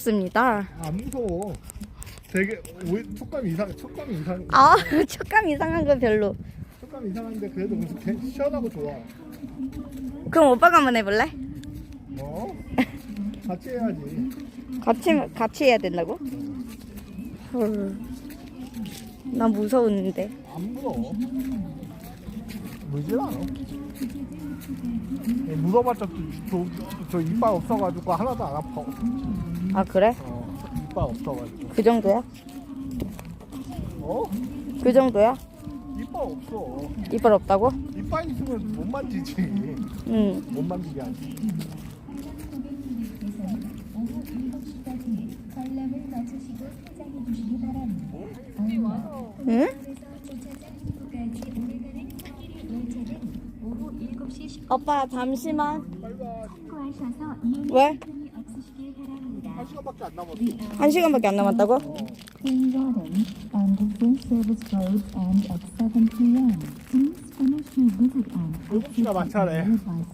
무섭습니다. 안 무서워. 되게 오, 촉감이 이상 촉감이 이상 아, 촉감 이상한 거 별로. 촉감 이상한데 그래도 그래서 개- 시원하고 좋아. 그럼 오빠가 한번 해볼래? 어? 같이 해야지. 같이 같이 해야 된다고? 헐. 나 무서운데. 안 무서워. 물질 않아. 물어봤자 저, 저 이빨 없어가지고 하나도 안 아파. 아 그래? 어, 이빨 없어가지고. 그 정도야? 어? 그 정도야? 이빨 없어. 이빨 없다고? 이빨 있으면 못 만지지. 응. 못 만지게 하지. 응? 주차장 입구까지 오래가는 코끼리 열차는 오후 7시 10분 오빠 잠시만. 참고하셔서 왜? 불편이 없으시길 바랍니다. 한 시간밖에 안 남았어. 한 시간밖에 안 남았다고? Queen Garden and full service roads and at 7 p.m. Please finish your visit and 일곱 시가 마차래.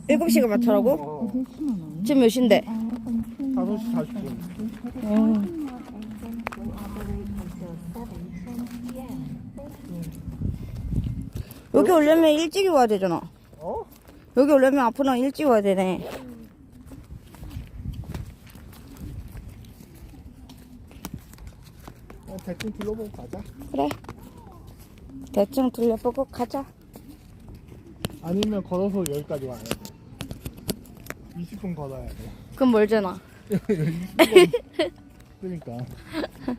7시가 맞춰라고? 어. Additionally, 지금 몇 시인데? hour from Queen 5시 Garden 40분. 음. Your engine will operate until 7:10 p.m. Thank you. 여기 오려면 일찍 와야 되잖아. 어? 여기 오려면 앞으로 일찍 와야 되네. 어, 대충 둘러보고 가자. 그래. 대충 둘러보고 가자. 아니면 걸어서 여기까지 와야 돼. 20분 걸어야 돼. 그럼 멀잖아. 20분. 그러니까.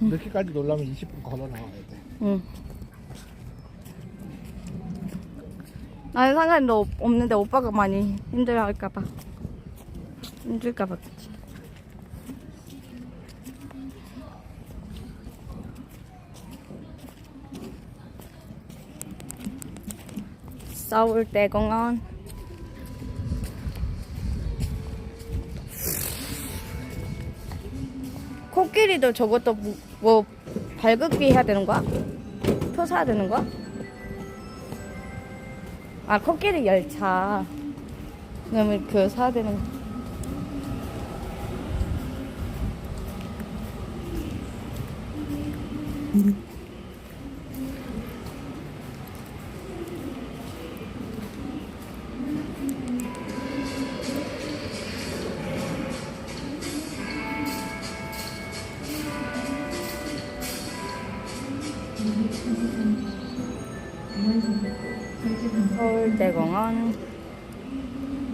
몇 개까지 놀려면 20분 걸어 나와야 돼. 응. 나는 상관이 없는데 오빠가 많이 힘들어 할까봐. 힘들까봐 그치. 서울대공원. 코끼리도 저것도 뭐, 뭐 발급기 해야 되는 거야? 표 사야 되는 거야? 아 코끼리 열차. 그러면 그 사야 되는 거 서울대공원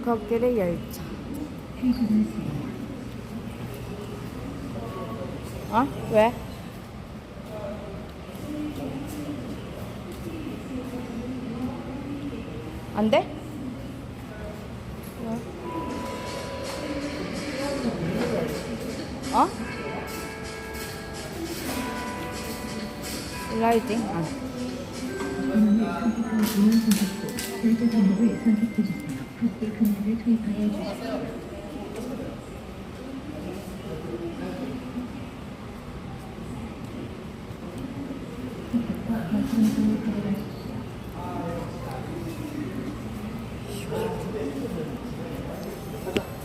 코끼리 열차 어? 왜? 안 돼? 왜? 어? 슬라이딩? 아. 별도 종목을 선택해 주세요. 그때 금액을 투입하여 주십시오.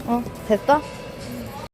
어, 됐어?